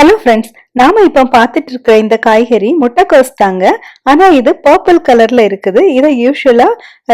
Hello friends நாம இப்போ பார்த்துட்டு இருக்கிற இந்த காய்கறி முட்டைக்கோஸ் தாங்க. ஆனா இது பர்பிள் கலர்ல இருக்குது. இதை யூஸ்வலா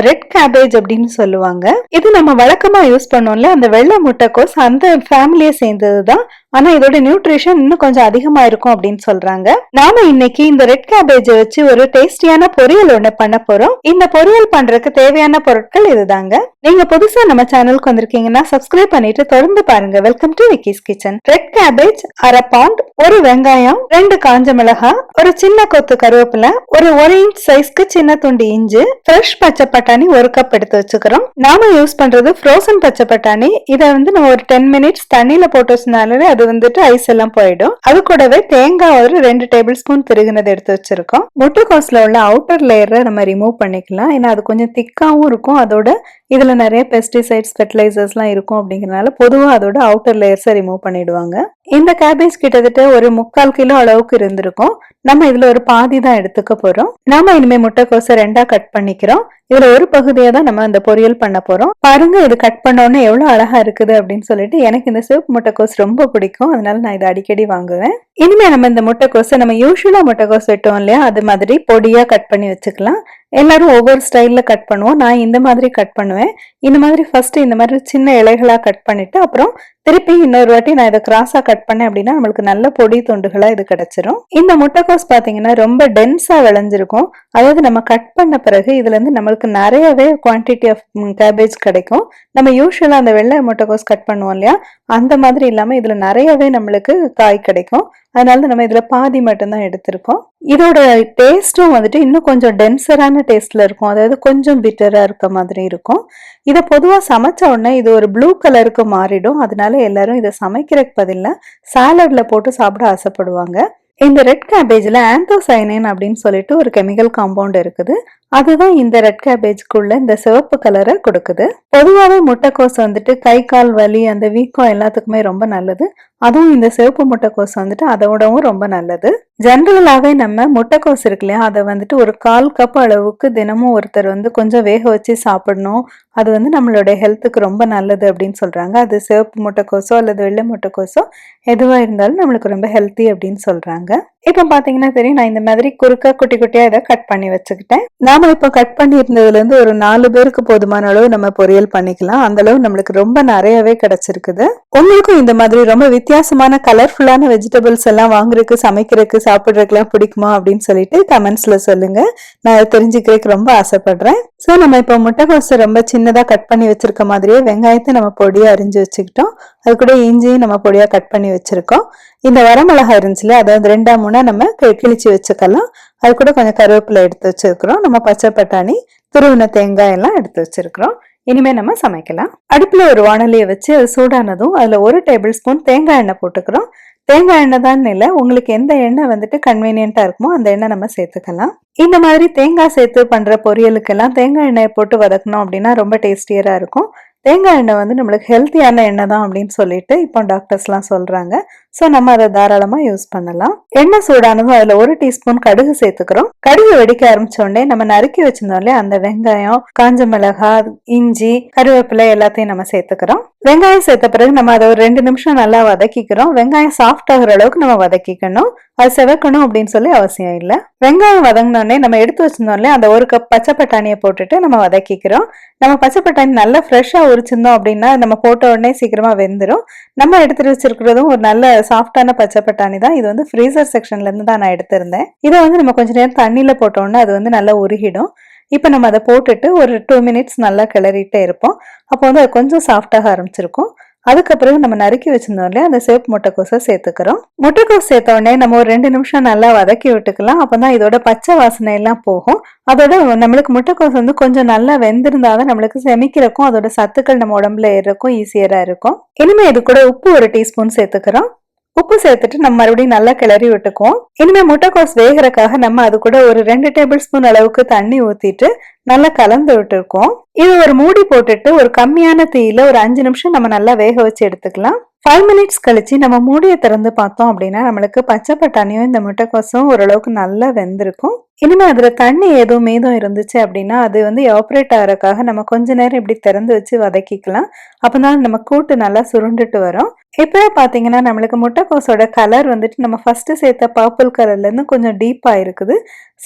ரெட் கேபேஜ் அப்படின்னு சொல்லுவாங்க. இது நம்ம வழக்கமா யூஸ் பண்ணோம்ல அந்த வெள்ளை முட்டைக்கோஸ் அந்த ஃபேமிலியை சேர்ந்தது தான் ஆனா இதோட நியூட்ரிஷன் இன்னும் கொஞ்சம் அதிகமா இருக்கும் அப்படின்னு சொல்றாங்க. நாம இன்னைக்கு இந்த ரெட் கேபேஜை வச்சு ஒரு டேஸ்டியான பொரியல் ஒண்ணு பண்ண போறோம். இந்த பொரியல் பண்றதுக்கு தேவையான பொருட்கள் இதுதாங்க. நீங்க புதுசா நம்ம சேனலுக்கு வந்திருக்கீங்கன்னா சப்ஸ்கிரைப் பண்ணிட்டு தொடர்ந்து பாருங்க. Welcome to Vicky's kitchen red cabbage அரை பவுண்ட் ஒரு வெங்காயம். ரெண்டு காஞ்ச மிளகாய் ஒரு சின்ன கொத்து கருவேப்பிலை ஒரு ஒரு இன்ச் சைஸ்க்கு சின்ன துண்டு இஞ்சி ஃப்ரெஷ் பச்சை பட்டாணி ஒரு கப் எடுத்து வச்சுக்கிறோம். நாம யூஸ் பண்றது ஃப்ரோசன் பச்சை பட்டாணி. இதை வந்து நம்ம ஒரு டென் மினிட்ஸ் தண்ணியில போட்டு வச்சனாலே அது வந்துட்டு ஐஸ் எல்லாம் போயிடும். அது கூடவே தேங்காய் ஒரு ரெண்டு டேபிள் ஸ்பூன் திருகுனது எடுத்து வச்சிருக்கோம். முட்டைக்கோஸ்ல உள்ள அவுட்டர் லேயரை நம்ம ரிமூவ் பண்ணிக்கலாம். ஏன்னா அது கொஞ்சம் திக்காவும் இருக்கும். அதோட இதுல நிறைய பெஸ்டிசைட்ஸ் ஃபெர்டிலைசர்ஸ்லாம் இருக்கும் அப்படிங்கிறனால பொதுவாக அதோட அவுட்டர் லேயர்ஸை ரிமூவ் பண்ணிடுவாங்க. இந்த கேபேஜ் கிட்டத்தட்ட ஒரு முக்கால் கிலோ அளவுக்கு இருந்திருக்கும். நம்ம இதில் ஒரு பாதி தான் எடுத்துக்க போறோம். நாம இனிமேல் முட்டைக்கோசை ரெண்டா கட் பண்ணிக்கிறோம். இதுல ஒரு பகுதியை தான் நம்ம அந்த பொரியல் பண்ண போறோம். பாருங்க இது கட் பண்ணோன்னே எவ்வளோ அழகா இருக்குது அப்படின்னு சொல்லிட்டு எனக்கு இந்த சிவப்பு முட்டைக்கோஸ் ரொம்ப பிடிக்கும். அதனால நான் இதை அடிக்கடி வாங்குவேன். இனிமேல் நம்ம இந்த முட்டைக்கோஸை நம்ம யூஸ்வலாக முட்டைக்கோஸ் வெட்டோம் இல்லையா? அது மாதிரி பொடியாக கட் பண்ணி வச்சுக்கலாம். எல்லாரும் ஒவ்வொரு ஸ்டைலில் கட் பண்ணுவோம். நான் இந்த மாதிரி கட் பண்ணுவேன். இந்த மாதிரி ஃபஸ்ட்டு இந்த மாதிரி சின்ன இலைகளா கட் பண்ணிட்டு அப்புறம் திருப்பி இன்னொரு வாட்டி நான் இதை கிராஸா கட் பண்ணேன் அப்படின்னா நம்மளுக்கு நல்ல பொடி துண்டுகளா இது கிடைச்சிரும். இந்த முட்டைக்கோஸ் பாத்தீங்கன்னா ரொம்ப டென்ஸா விளைஞ்சிருக்கும். அதாவது நம்ம கட் பண்ண பிறகு இதுல இருந்து நம்மளுக்கு நிறையவே குவான்டிட்டி ஆஃப் கேபேஜ் கிடைக்கும். நம்ம யூஸ்வலா அந்த வெள்ளை முட்டைக்கோஸ் கட் பண்ணுவோம் இல்லையா? அந்த மாதிரி இல்லாம இதுல நிறையவே நம்மளுக்கு காய் கிடைக்கும். அதனால நம்ம இதுல பாதி மட்டும்தான் எடுத்திருக்கோம். இதோட டேஸ்ட்டும் வந்துட்டு இன்னும் கொஞ்சம் டென்சரான டேஸ்ட்ல இருக்கும். அதாவது கொஞ்சம் பிட்டரா இருக்க மாதிரி இருக்கும். இதை பொதுவா சமைச்ச உடனே இது ஒரு ப்ளூ கலருக்கு மாறிடும். அதனால எல்லாரும் இதை சமைக்கிறதுக்கு பதிலா சாலட்ல போட்டு சாப்பிட ஆசைப்படுவாங்க. இந்த ரெட் கேபேஜில் ஆந்தோசைனின் அப்படின்னு சொல்லிட்டு ஒரு கெமிக்கல் காம்பவுண்ட் இருக்குது. அதுதான் இந்த ரெட் கேபேஜ்க்குள்ள இந்த சிவப்பு கலரை கொடுக்குது. பொதுவாகவே முட்டைக்கோஸ் வந்துட்டு கை கால் வலி அந்த வீக்கம் எல்லாத்துக்குமே ரொம்ப நல்லது. அதுவும் இந்த சிவப்பு முட்டைக்கோஸ் வந்துட்டு அதோடவும் ரொம்ப நல்லது. ஜென்ரலாகவே நம்ம முட்டைக்கோஸ் இருக்கு இல்லையா அதை வந்துட்டு ஒரு கால் கப் அளவுக்கு தினமும் ஒருத்தர் வந்து கொஞ்சம் வேக வச்சு சாப்பிடணும். அது வந்து நம்மளுடைய ஹெல்த்துக்கு ரொம்ப நல்லது அப்படின்னு சொல்கிறாங்க அது சிவப்பு முட்டைக்கோஸோ அல்லது வெள்ளை முட்டைக்கோஸோ எதுவாக இருந்தாலும் நம்மளுக்கு ரொம்ப ஹெல்த்தி அப்படின்னு சொல்கிறாங்க இப்போ பார்த்தீங்கன்னா தெரியும் நான் இந்த மாதிரி குறுக்க குட்டி குட்டியாக இதை கட் பண்ணி வச்சுக்கிட்டேன். நாம இப்போ கட் பண்ணி இருந்ததுலேருந்து ஒரு நாலு பேருக்கு போதுமான அளவு நம்ம பொரியல் பண்ணிக்கலாம். அந்த அளவு நம்மளுக்கு ரொம்ப நிறையவே கிடைச்சிருக்குது. உங்களுக்கும் இந்த மாதிரி ரொம்ப வித்தியாசமான கலர்ஃபுல்லான வெஜிடபிள்ஸ் எல்லாம் வாங்குறதுக்கு சமைக்கிறதுக்கு சாப்பிட்றதுக்குலாம் பிடிக்குமா அப்படின்னு சொல்லிட்டு கமெண்ட்ஸ்ல சொல்லுங்க. நான் அதை தெரிஞ்சுக்கிறதுக்கு ரொம்ப ஆசைப்படுறேன். ஸோ நம்ம இப்போ முட்டைக்கோசை ரொம்ப சின்னதாக கட் பண்ணி வச்சிருக்க மாதிரியே வெங்காயத்தை நம்ம பொடியாக அரிஞ்சு வச்சுக்கிட்டோம். அது கூட இஞ்சியும் நம்ம பொடியாக கட் பண்ணி வச்சுருக்கோம். இந்த வரமிளகா இருந்துச்சுல அதாவது ரெண்டாம் மூணா நம்ம கி- கிழிச்சு வச்சுக்கலாம். அது கூட கொஞ்சம் கருவேப்பிலை எடுத்து வச்சிருக்கிறோம். நம்ம பச்சை பட்டாணி துருவின தேங்காய் எல்லாம் எடுத்து வச்சிருக்கிறோம். இனிமே நம்ம சமைக்கலாம். அடுப்பில் ஒரு வானலியை வச்சு அது சூடானதும் அதில் ஒரு டேபிள் ஸ்பூன் தேங்காய் எண்ணெய் போட்டுக்கிறோம். தேங்காய் எண்ணெய் தான் இல்லை உங்களுக்கு எந்த எண்ணெய் வந்துட்டு கன்வீனியண்ட்டாக இருக்குமோ அந்த எண்ணெய் நம்ம சேர்த்துக்கலாம். இந்த மாதிரி தேங்காய் சேர்த்து பண்ணுற பொரியலுக்கெல்லாம் தேங்காய் எண்ணெயை போட்டு வதக்கணும் அப்படின்னா ரொம்ப டேஸ்டியராக இருக்கும். தேங்காய் எண்ணெய் வந்து நம்மளுக்கு ஹெல்த்தியான எண்ணெய் தான் அப்படின்னு சொல்லிட்டு இப்போ டாக்டர்ஸ்லாம் சொல்றாங்க. ஸோ நம்ம அதை தாராளமாக யூஸ் பண்ணலாம். எண்ணெய் சூடானதும் அதில் ஒரு டீஸ்பூன் கடுகு சேர்த்துக்கிறோம். கடுகு வெடிக்க ஆரம்பிச்ச உடனே நம்ம நறுக்கி வச்சிருந்தோம்ல அந்த வெங்காயம் காஞ்ச மிளகாய் இஞ்சி கருவேப்பிலை எல்லாத்தையும் நம்ம சேர்த்துக்கிறோம். வெங்காயம் சேர்த்த பிறகு நம்ம அதை ஒரு ரெண்டு நிமிஷம் நல்லா வதக்கிக்கிறோம். வெங்காயம் சாஃப்ட் ஆகுற அளவுக்கு நம்ம வதக்கிக்கணும். அது செவக்கணும் அப்படின்னு சொல்லி அவசியம் இல்லை. வெங்காயம் வதங்கினோடனே நம்ம எடுத்து வச்சிருந்தோம் அந்த ஒரு கப் பச்சை பட்டாணியை போட்டுட்டு நம்ம வதக்கிக்கிறோம். நம்ம பச்சை பட்டாணி நல்லா ஃப்ரெஷ்ஷாக உரிச்சிருந்தோம் அப்படின்னா நம்ம போட்ட உடனே சீக்கிரமா வெந்துடும் நம்ம எடுத்துட்டு வச்சிருக்கிறதும் ஒரு நல்ல சாஃப்டான பச்சை பட்டாணி தான். இது வந்து ஃப்ரீசர் செக்ஷன்ல இருந்து தான் நான் எடுத்திருந்தேன். இதை வந்து நம்ம கொஞ்ச நேரம் தண்ணியில போட்டோம்னா அது வந்து நல்லா உருகிடும். இப்போ நம்ம அதை போட்டுட்டு ஒரு டூ மினிட்ஸ் நல்லா கிளறிட்டே இருப்போம். அப்போ வந்து அது கொஞ்சம் சாஃப்டாக ஆரம்பிச்சிருக்கும். அதுக்கப்புறம் நம்ம நறுக்கி வச்சிருந்தோம் இல்லையா? அந்த சேப்பு முட்டைக்கோஸை சேர்த்துக்கிறோம். முட்டைக்கோஸ் சேர்த்த உடனே நம்ம ஒரு ரெண்டு நிமிஷம் நல்லா வதக்கி விட்டுக்கலாம். அப்போ தான் இதோட பச்சை வாசனை எல்லாம் போகும். அதோட நம்மளுக்கு முட்டைக்கோஸ் வந்து கொஞ்சம் நல்லா வெந்திருந்தா தான் நம்மளுக்கு செமிக்கிறக்கும் அதோட சத்துக்கள் நம்ம உடம்புல ஏறக்கும் ஈஸியரா இருக்கும். இனிமே இது கூட உப்பு ஒரு டீஸ்பூன் சேர்த்துக்கிறோம். உப்பு சேர்த்துட்டு நம்ம மறுபடியும் நல்லா கிளறி விட்டுக்குவோம். இனிமே முட்டைக்கோஸ் வேகறதுக்காக நம்ம அது கூட ஒரு ரெண்டு டேபிள் ஸ்பூன் அளவுக்கு தண்ணி ஊத்திட்டு நல்லா கலந்து விட்டுருக்கோம். இது ஒரு மூடி போட்டுட்டு ஒரு கம்மியான தீயில ஒரு அஞ்சு நிமிஷம் நம்ம நல்லா வேக வச்சு எடுத்துக்கலாம். ஃபைவ் மினிட்ஸ் கழிச்சு நம்ம மூடியை திறந்து பார்த்தோம் அப்படின்னா நம்மளுக்கு பச்சை பட்டாணியும் இந்த முட்டைக்கோசும் ஓரளவுக்கு நல்லா வெந்திருக்கும். இனிமே அதுல தண்ணி ஏதோ மீதம் இருந்துச்சு அப்படின்னா அது வந்து ஆப்ரேட் ஆகிறதுக்காக நம்ம கொஞ்ச நேரம் இப்படி திறந்து வச்சு வதக்கிக்கலாம். அப்பதான் நம்ம கூட்டு நல்லா சுருண்டுட்டு வரும். இப்போ பாத்தீங்கன்னா நம்மளுக்கு முட்டைக்கோஸோட கலர் வந்துட்டு நம்ம ஃபர்ஸ்ட் சேர்த்த பர்பிள் கலர்ல இருந்து கொஞ்சம் டீப்பா இருக்குது.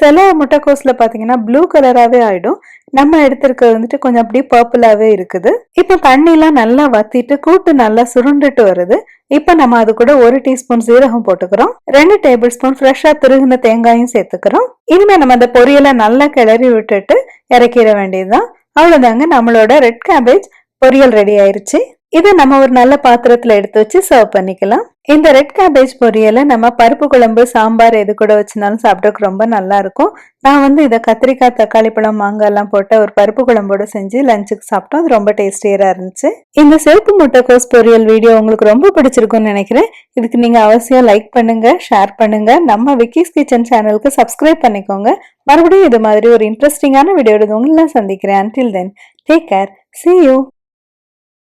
சில முட்டைக்கோஸில் பாத்தீங்கன்னா ப்ளூ கலராகவே ஆயிடும். நம்ம எடுத்திருக்கிறது வந்துட்டு கொஞ்சம் அப்படியே பர்பிளாவே இருக்குது. இப்போ தண்ணிலாம் நல்லா வத்திட்டு கூட்டு நல்லா சுருண்டுட்டு வருது. இப்போ நம்ம அது கூட ஒரு டீஸ்பூன் சீரகம் போட்டுக்கிறோம். ரெண்டு டேபிள் ஸ்பூன் ஃப்ரெஷ்ஷாக திருகின தேங்காயும் சேர்த்துக்கிறோம். இனிமே நம்ம அந்த பொரியலை நல்லா கிளறி விட்டுட்டு இறக்கிட வேண்டியதுதான். அவ்வளவுதாங்க நம்மளோட ரெட் கேபேஜ் பொரியல் ரெடி ஆயிருச்சு. இதை நம்ம ஒரு நல்ல பாத்திரத்துல எடுத்து வச்சு சர்வ் பண்ணிக்கலாம். இந்த ரெட் கேபேஜ் பொரியலை நம்ம பருப்பு குழம்பு சாம்பார் எது கூட வச்சுனாலும் சாப்பிட்றதுக்கு ரொம்ப நல்லா இருக்கும். நான் வந்து இதை கத்திரிக்காய் தக்காளி பழம் மாங்காய் எல்லாம் போட்ட ஒரு பருப்பு குழம்போட செஞ்சு லஞ்சுக்கு சாப்பிட்டோம். அது ரொம்ப டேஸ்டியரா இருந்துச்சு. இந்த சிவப்பு முட்டைக்கோஸ் பொரியல் வீடியோ உங்களுக்கு ரொம்ப பிடிச்சிருக்கும்னு நினைக்கிறேன். இதுக்கு நீங்க அவசியம் லைக் பண்ணுங்க ஷேர் பண்ணுங்க. நம்ம விக்கிஸ் கிச்சன் சேனலுக்கு சப்ஸ்கிரைப் பண்ணிக்கோங்க. மறுபடியும் இது மாதிரி ஒரு இன்ட்ரெஸ்டிங்கான வீடியோ உங்களை சந்திக்கிறேன். Until then take care see you